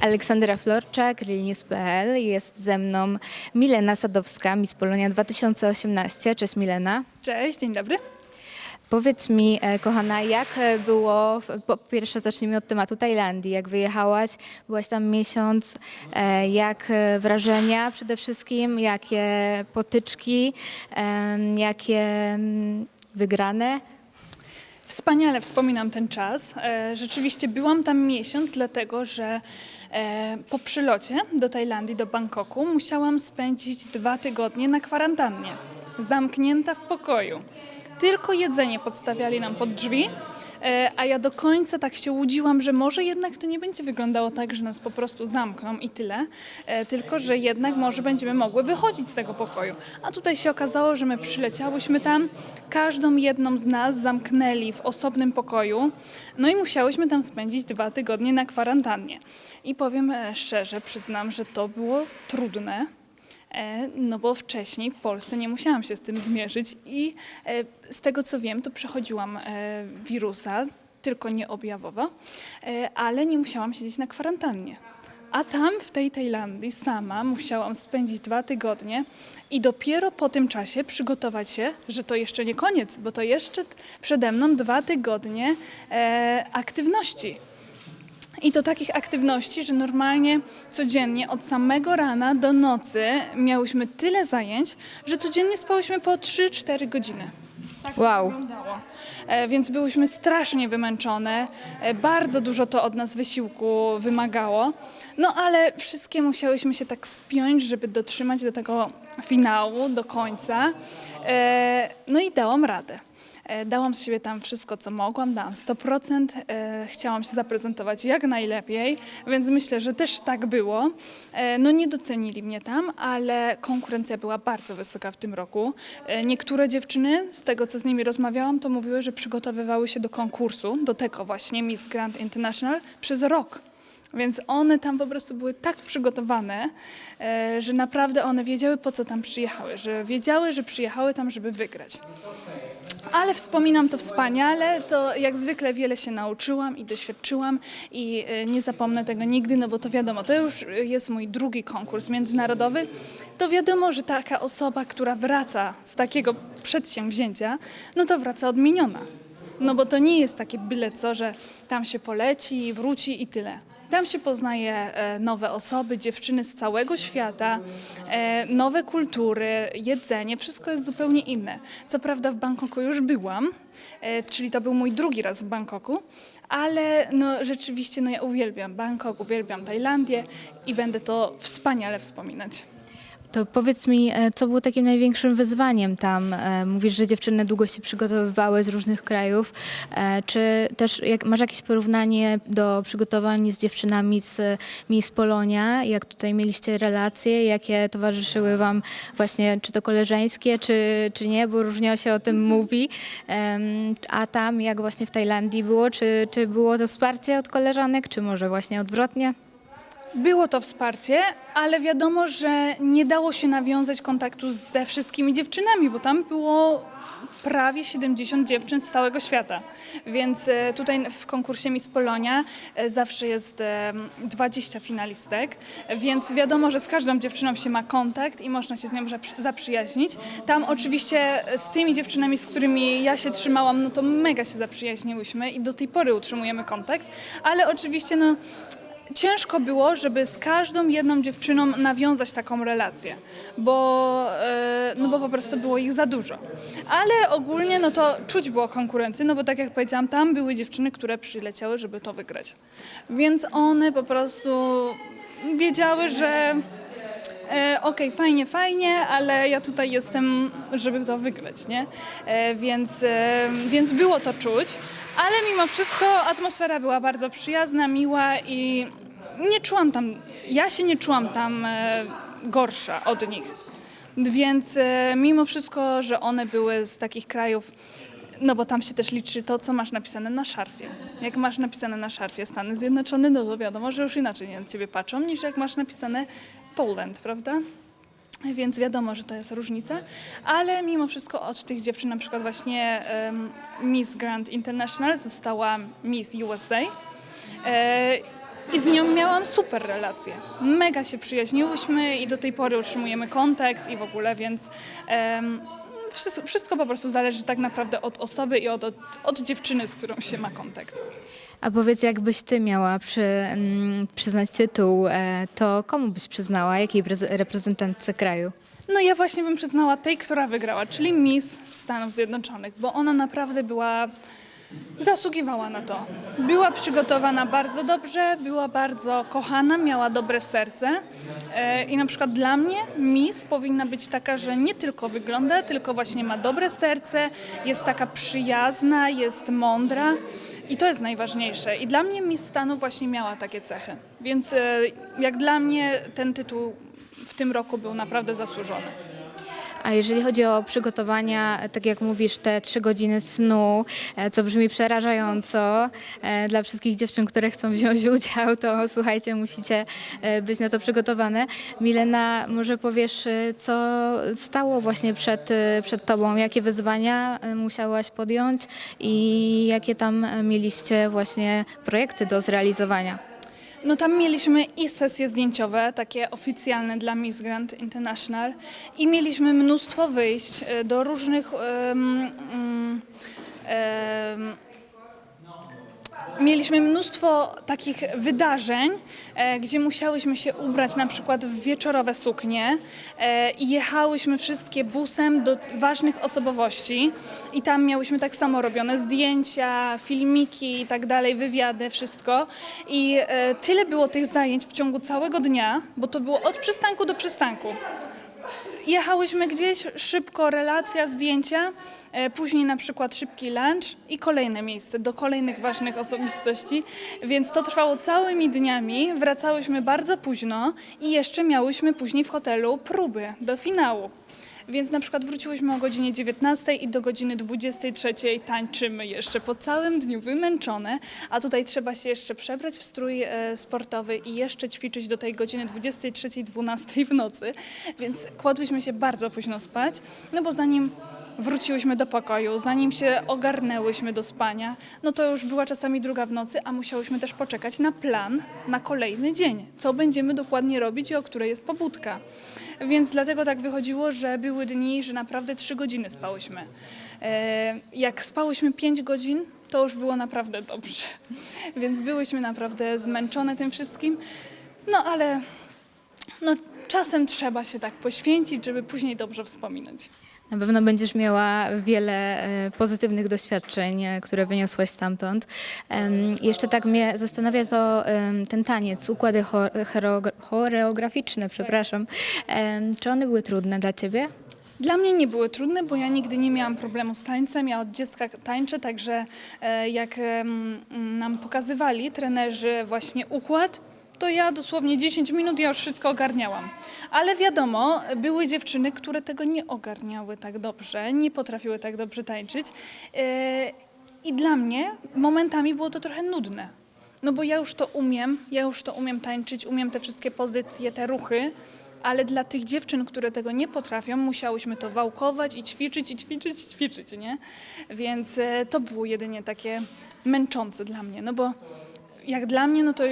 Aleksandra Florczak, Realnews.pl. Jest ze mną Milena Sadowska, Miss Polonia 2018. Cześć Milena. Cześć, dzień dobry. Powiedz mi, e, kochana, jak e, było, po pierwsze zacznijmy od tematu Tajlandii, jak wyjechałaś, byłaś tam miesiąc, e, jak wrażenia przede wszystkim, jakie potyczki, jakie mm, wygrane? Wspaniale wspominam ten czas. E, Rzeczywiście byłam tam miesiąc, dlatego że e, po przylocie do Tajlandii, do Bangkoku, musiałam spędzić dwa tygodnie na kwarantannie, zamknięta w pokoju. Tylko jedzenie podstawiali nam pod drzwi, e, a ja do końca tak się łudziłam, że może jednak to nie będzie wyglądało tak, że nas po prostu zamkną i tyle, e, tylko że jednak może będziemy mogły wychodzić z tego pokoju. A tutaj się okazało, że my przyleciałyśmy tam, każdą jedną z nas zamknęli w osobnym pokoju, no i musiałyśmy tam spędzić dwa tygodnie na kwarantannie. I powiem e, szczerze, przyznam, że to było trudne. E, No bo wcześniej w Polsce nie musiałam się z tym zmierzyć i e, z tego co wiem, to przechodziłam e, wirusa, tylko nieobjawowo, ale nie musiałam siedzieć na kwarantannie. A tam w tej Tajlandii sama musiałam spędzić dwa tygodnie i dopiero po tym czasie przygotować się, że to jeszcze nie koniec, bo to jeszcze przede mną dwa tygodnie aktywności. I to takich aktywności, że normalnie codziennie od samego rana do nocy miałyśmy tyle zajęć, że codziennie spałyśmy po 3-4 godziny. Tak Wow. wyglądało. E, Więc byłyśmy strasznie wymęczone, e, bardzo dużo to od nas wysiłku wymagało, no ale wszystkie musiałyśmy się tak spiąć, żeby dotrzymać do tego finału, do końca. E, No i dałam radę. E, Dałam z siebie tam wszystko, co mogłam, dałam 100%. E, chciałam się zaprezentować jak najlepiej, więc myślę, że też tak było. E, no nie docenili mnie tam, ale konkurencja była bardzo wysoka w tym roku. Niektóre dziewczyny, z tego co z nimi rozmawiałam, to mówiły, że przygotowywały się do konkursu, do tego właśnie Miss Grand International przez rok. Więc one tam po prostu były tak przygotowane, e, że naprawdę one wiedziały, po co tam przyjechały, że wiedziały, że przyjechały tam, żeby wygrać. Ale wspominam to wspaniale, to jak zwykle wiele się nauczyłam i doświadczyłam i e, nie zapomnę tego nigdy, no bo to wiadomo, to już jest mój drugi konkurs międzynarodowy. To wiadomo, że taka osoba, która wraca z takiego przedsięwzięcia, no to wraca odmieniona. No bo to nie jest takie byle co, że tam się poleci, wróci i tyle. Tam się poznaje e, nowe osoby, dziewczyny z całego świata, e, nowe kultury, jedzenie, wszystko jest zupełnie inne. Co prawda w Bangkoku już byłam, e, czyli to był mój drugi raz w Bangkoku, ale no, rzeczywiście no, ja uwielbiam Bangkok, uwielbiam Tajlandię i będę to wspaniale wspominać. To powiedz mi, e, co było takim największym wyzwaniem tam? E, Mówisz, że dziewczyny długo się przygotowywały z różnych krajów. E, Czy też jak, masz jakieś porównanie do przygotowań z dziewczynami z Miss Polonia? Jak tutaj mieliście relacje? Jakie towarzyszyły wam właśnie, czy to koleżeńskie, czy, czy nie? Bo różnie się o tym mówi. Em, A tam, jak właśnie w Tajlandii było? Czy, czy było to wsparcie od koleżanek, czy może właśnie odwrotnie? Było to wsparcie, ale wiadomo, że nie dało się nawiązać kontaktu ze wszystkimi dziewczynami, bo tam było prawie 70 dziewczyn z całego świata. Więc e, tutaj w konkursie Miss Polonia e, zawsze jest e, 20 finalistek, więc wiadomo, że z każdą dziewczyną się ma kontakt i można się z nią zaprzy- zaprzyjaźnić. Tam oczywiście z tymi dziewczynami, z którymi ja się trzymałam, no to mega się zaprzyjaźniłyśmy i do tej pory utrzymujemy kontakt, ale oczywiście no ciężko było, żeby z każdą jedną dziewczyną nawiązać taką relację, bo, e, no bo po prostu było ich za dużo. Ale ogólnie no to czuć było konkurencję, no bo tak jak powiedziałam, tam były dziewczyny, które przyleciały, żeby to wygrać. Więc one po prostu wiedziały, że E, Okej, fajnie, fajnie, ale ja tutaj jestem, żeby to wygrać, nie? E, więc, e, więc było to czuć, ale mimo wszystko atmosfera była bardzo przyjazna, miła i nie czułam tam, ja się nie czułam tam e, gorsza od nich. Więc e, mimo wszystko, że one były z takich krajów, no bo tam się też liczy to, co masz napisane na szarfie. Jak masz napisane na szarfie Stany Zjednoczone, no to wiadomo, że już inaczej na ciebie patrzą, niż jak masz napisane Poland, prawda? Więc wiadomo, że to jest różnica, ale mimo wszystko od tych dziewczyn, na przykład właśnie em, Miss Grand International została Miss USA. E, I z nią miałam super relacje. Mega się przyjaźniłyśmy i do tej pory utrzymujemy kontakt i w ogóle, więc em, wszystko, wszystko po prostu zależy tak naprawdę od osoby i od, od, od dziewczyny, z którą się ma kontakt. A powiedz, jakbyś ty miała przy, mm, przyznać tytuł, e, to komu byś przyznała? Jakiej prez- reprezentantce kraju? No ja właśnie bym przyznała tej, która wygrała, czyli Miss Stanów Zjednoczonych, bo ona naprawdę była, zasługiwała na to. Była przygotowana bardzo dobrze, była bardzo kochana, miała dobre serce e, i na przykład dla mnie Miss powinna być taka, że nie tylko wygląda, tylko właśnie ma dobre serce, jest taka przyjazna, jest mądra. I to jest najważniejsze. I dla mnie Miss Stanu właśnie miała takie cechy. Więc e, jak dla mnie ten tytuł w tym roku był naprawdę zasłużony. A jeżeli chodzi o przygotowania, tak jak mówisz, te trzy godziny snu, e, co brzmi przerażająco e, dla wszystkich dziewczyn, które chcą wziąć udział, to słuchajcie, musicie e, być na to przygotowane. Milena, może powiesz, co stało właśnie przed, przed tobą? Jakie wyzwania musiałaś podjąć i jakie tam mieliście właśnie projekty do zrealizowania? No tam mieliśmy i sesje zdjęciowe, takie oficjalne dla Miss Grand International i mieliśmy mnóstwo wyjść e, do różnych em, em, em, Mieliśmy mnóstwo takich wydarzeń, e, gdzie musiałyśmy się ubrać na przykład w wieczorowe suknie e, i jechałyśmy wszystkie busem do ważnych osobowości i tam miałyśmy tak samo robione zdjęcia, filmiki i tak dalej, wywiady, wszystko. I e, tyle było tych zajęć w ciągu całego dnia, bo to było od przystanku do przystanku. Jechałyśmy gdzieś, szybko relacja, zdjęcia, e, później na przykład szybki lunch i kolejne miejsce do kolejnych ważnych osobistości, więc to trwało całymi dniami, wracałyśmy bardzo późno i jeszcze miałyśmy później w hotelu próby do finału. Więc na przykład wróciłyśmy o godzinie 19 i do godziny 23 tańczymy jeszcze po całym dniu wymęczone, a tutaj trzeba się jeszcze przebrać w strój e, sportowy i jeszcze ćwiczyć do tej godziny 23-12 w nocy, więc kładłyśmy się bardzo późno spać, no bo zanim wróciłyśmy do pokoju, zanim się ogarnęłyśmy do spania, no to już była czasami druga w nocy, a musiałyśmy też poczekać na plan na kolejny dzień, co będziemy dokładnie robić i o której jest pobudka. Więc dlatego tak wychodziło, że były dni, że naprawdę trzy godziny spałyśmy. E, Jak spałyśmy pięć godzin, to już było naprawdę dobrze. Więc byłyśmy naprawdę zmęczone tym wszystkim. No ale no, czasem trzeba się tak poświęcić, żeby później dobrze wspominać. Na pewno będziesz miała wiele e, pozytywnych doświadczeń, e, które wyniosłaś stamtąd. Jeszcze tak mnie zastanawia to ten taniec, układy cho- choreo- choreograficzne, przepraszam. Czy one były trudne dla ciebie? Dla mnie nie były trudne, bo ja nigdy nie miałam problemu z tańcem. Ja od dziecka tańczę, także e, jak nam pokazywali trenerzy właśnie układ, to ja dosłownie 10 minut ja już wszystko ogarniałam. Ale wiadomo, były dziewczyny, które tego nie ogarniały tak dobrze, nie potrafiły tak dobrze tańczyć. E, I dla mnie momentami było to trochę nudne. No bo ja już to umiem, ja już to umiem tańczyć, umiem te wszystkie pozycje, te ruchy, ale dla tych dziewczyn, które tego nie potrafią, musiałyśmy to wałkować i ćwiczyć, i ćwiczyć, i ćwiczyć, nie? Więc e, to było jedynie takie męczące dla mnie, no bo jak dla mnie, no to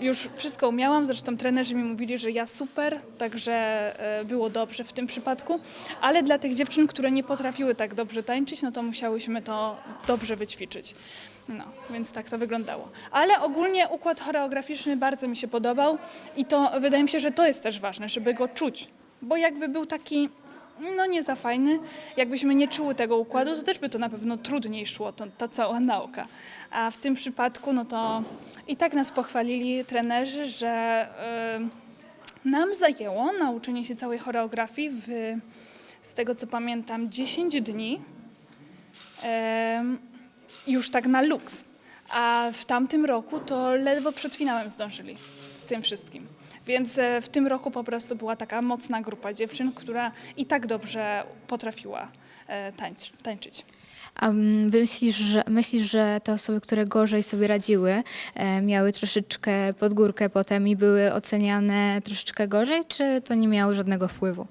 już wszystko umiałam, zresztą trenerzy mi mówili, że ja super, także e, było dobrze w tym przypadku, ale dla tych dziewczyn, które nie potrafiły tak dobrze tańczyć, no to musiałyśmy to dobrze wyćwiczyć. No, więc tak to wyglądało. Ale ogólnie układ choreograficzny bardzo mi się podobał i to wydaje mi się, że to jest też ważne, żeby go czuć, bo jakby był taki no nie za fajny. Jakbyśmy nie czuły tego układu, to też by to na pewno trudniej szło, to, ta cała nauka. A w tym przypadku, no to i tak nas pochwalili trenerzy, że y, nam zajęło nauczenie się całej choreografii w, z tego co pamiętam, 10 dni. Już tak na luks. A w tamtym roku to ledwo przed finałem zdążyli z tym wszystkim. Więc e, w tym roku po prostu była taka mocna grupa dziewczyn, która i tak dobrze potrafiła e, tańc, tańczyć. A myślisz, że, myślisz, że te osoby, które gorzej sobie radziły, e, miały troszeczkę podgórkę potem i były oceniane troszeczkę gorzej, czy to nie miało żadnego wpływu?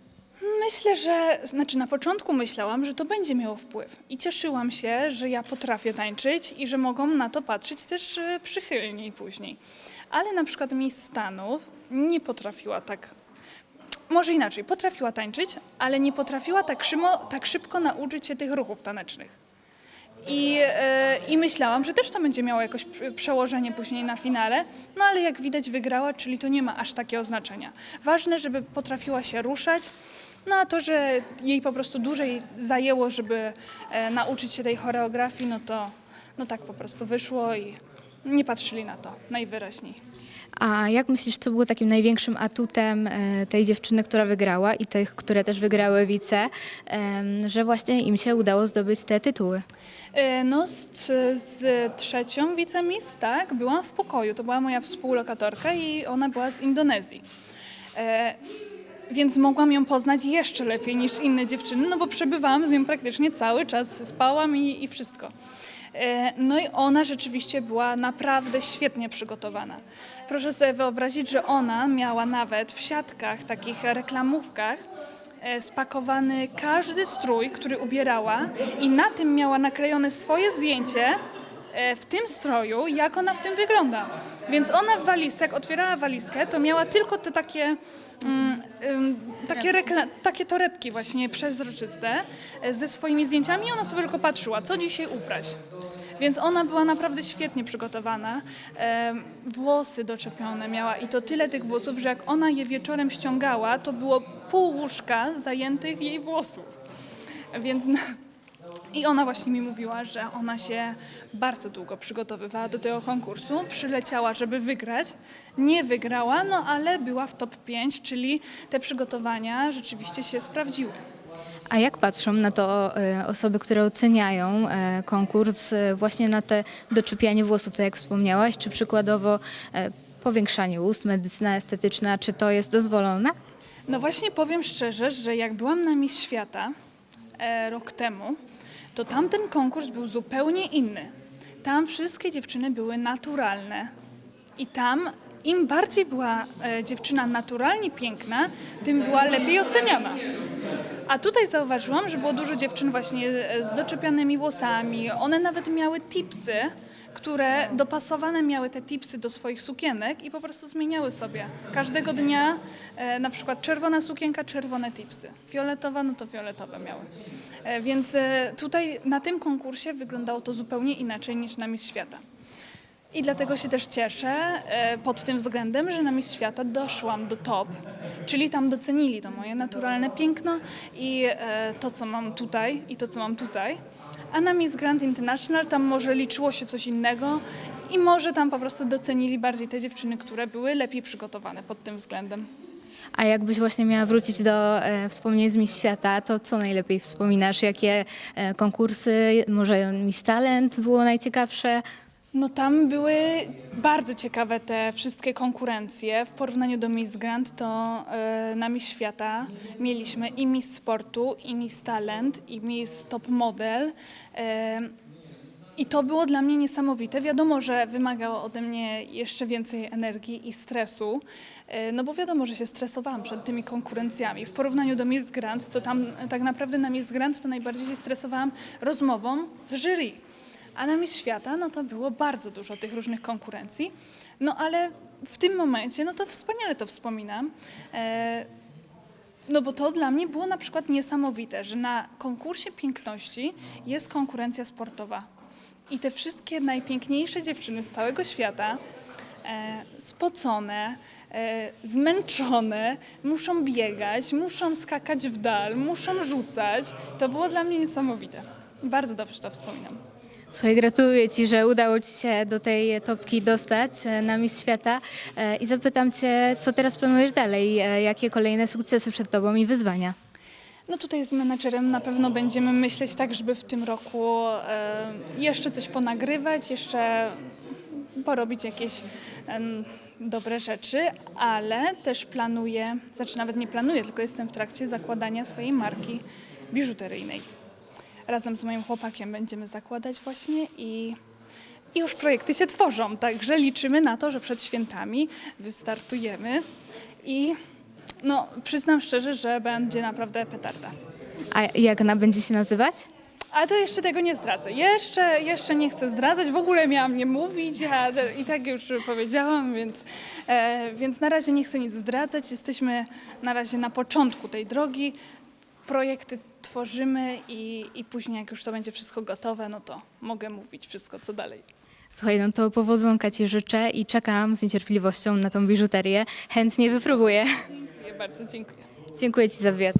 Myślę, że, znaczy na początku myślałam, że to będzie miało wpływ i cieszyłam się, że ja potrafię tańczyć i że mogą na to patrzeć też przychylniej później. Ale na przykład Miss Stanów nie potrafiła tak, może inaczej, potrafiła tańczyć, ale nie potrafiła tak, szymo, tak szybko nauczyć się tych ruchów tanecznych. I, e, I myślałam, że też to będzie miało jakoś pr- przełożenie później na finale, no ale jak widać wygrała, czyli to nie ma aż takiego znaczenia. Ważne, żeby potrafiła się ruszać, no a to, że jej po prostu dłużej zajęło, żeby e, nauczyć się tej choreografii, no to no tak po prostu wyszło i nie patrzyli na to najwyraźniej. A jak myślisz, co było takim największym atutem e, tej dziewczyny, która wygrała i tych, które też wygrały wice, że właśnie im się udało zdobyć te tytuły? E, No z, z trzecią wicemis, tak, byłam w pokoju. To była moja współlokatorka i ona była z Indonezji. E, więc mogłam ją poznać jeszcze lepiej niż inne dziewczyny, no bo przebywałam z nią praktycznie cały czas, spałam i, i wszystko. E, No i ona rzeczywiście była naprawdę świetnie przygotowana. Proszę sobie wyobrazić, że ona miała nawet w siatkach, takich reklamówkach, e, spakowany każdy strój, który ubierała i na tym miała naklejone swoje zdjęcie e, w tym stroju, jak ona w tym wygląda. Więc ona w walizce, jak otwierała walizkę, to miała tylko te takie, mm, takie, takie torebki właśnie przezroczyste ze swoimi zdjęciami i ona sobie tylko patrzyła, co dzisiaj ubrać. Więc ona była naprawdę świetnie przygotowana. Em, Włosy doczepione miała i to tyle tych włosów, że jak ona je wieczorem ściągała, to było pół łóżka zajętych jej włosów. Więc i ona właśnie mi mówiła, że ona się bardzo długo przygotowywała do tego konkursu. Przyleciała, żeby wygrać. Nie wygrała, no ale była w top 5, czyli te przygotowania rzeczywiście się sprawdziły. A jak patrzą na to e, osoby, które oceniają e, konkurs e, właśnie na te doczepianie włosów, tak jak wspomniałaś, czy przykładowo powiększanie ust, medycyna estetyczna, czy to jest dozwolone? No właśnie powiem szczerze, że jak byłam na Miss Świata rok temu, to tamten konkurs był zupełnie inny. Tam wszystkie dziewczyny były naturalne. I tam im bardziej była dziewczyna naturalnie piękna, tym była lepiej oceniana. A tutaj zauważyłam, że było dużo dziewczyn właśnie e, z doczepianymi włosami. One nawet miały tipsy, które dopasowane miały te tipsy do swoich sukienek i po prostu zmieniały sobie. Każdego dnia e, na przykład czerwona sukienka, czerwone tipsy. Fioletowa, no to fioletowe miały. E, więc tutaj na tym konkursie wyglądało to zupełnie inaczej niż na Miss Świata. I dlatego się też cieszę e, pod tym względem, że na Miss Świata doszłam do top, czyli tam docenili to moje naturalne piękno i e, to, co mam tutaj i to, co mam tutaj. A na Miss Grand International tam może liczyło się coś innego i może tam po prostu docenili bardziej te dziewczyny, które były lepiej przygotowane pod tym względem. A jakbyś właśnie miała wrócić do e, wspomnień z Miss Świata, to co najlepiej wspominasz? Jakie e, konkursy, może Miss Talent było najciekawsze? No tam były bardzo ciekawe te wszystkie konkurencje. W porównaniu do Miss Grand to e, na Miss Świata mieliśmy i Miss Sportu, i Miss Talent, i Miss Top Model. E, I to było dla mnie niesamowite. Wiadomo, że wymagało ode mnie jeszcze więcej energii i stresu, e, no bo wiadomo, że się stresowałam przed tymi konkurencjami. W porównaniu do Miss Grand, co tam tak naprawdę na Miss Grand, to najbardziej się stresowałam rozmową z jury. A na Miss Świata, no to było bardzo dużo tych różnych konkurencji. No ale w tym momencie, no to wspaniale to wspominam. E, no bo to dla mnie było na przykład niesamowite, że na konkursie piękności jest konkurencja sportowa. I te wszystkie najpiękniejsze dziewczyny z całego świata, e, spocone, e, zmęczone, muszą biegać, muszą skakać w dal, muszą rzucać. To było dla mnie niesamowite. Bardzo dobrze to wspominam. Słuchaj, gratuluję Ci, że udało Ci się do tej topki dostać e, na Miss Świata E, i zapytam Cię, co teraz planujesz dalej? E, Jakie kolejne sukcesy przed Tobą i wyzwania? No tutaj z menedżerem na pewno będziemy myśleć tak, żeby w tym roku jeszcze coś ponagrywać, jeszcze porobić jakieś dobre rzeczy, ale też planuję, znaczy nawet nie planuję, tylko jestem w trakcie zakładania swojej marki biżuteryjnej. Razem z moim chłopakiem będziemy zakładać właśnie i, i już projekty się tworzą, także liczymy na to, że przed świętami wystartujemy i No, przyznam szczerze, że będzie naprawdę petarda. A jak ona będzie się nazywać? Ale to jeszcze tego nie zdradzę. Jeszcze, jeszcze nie chcę zdradzać. W ogóle miałam nie mówić, a i tak już powiedziałam, więc, e, więc na razie nie chcę nic zdradzać. Jesteśmy na razie na początku tej drogi. Projekty tworzymy i, i później, jak już to będzie wszystko gotowe, no to mogę mówić wszystko, co dalej. Słuchaj, no to powodzonka Ci życzę i czekam z niecierpliwością na tą biżuterię. Chętnie wypróbuję. Dziękuję bardzo, dziękuję. Dziękuję Ci za wywiad.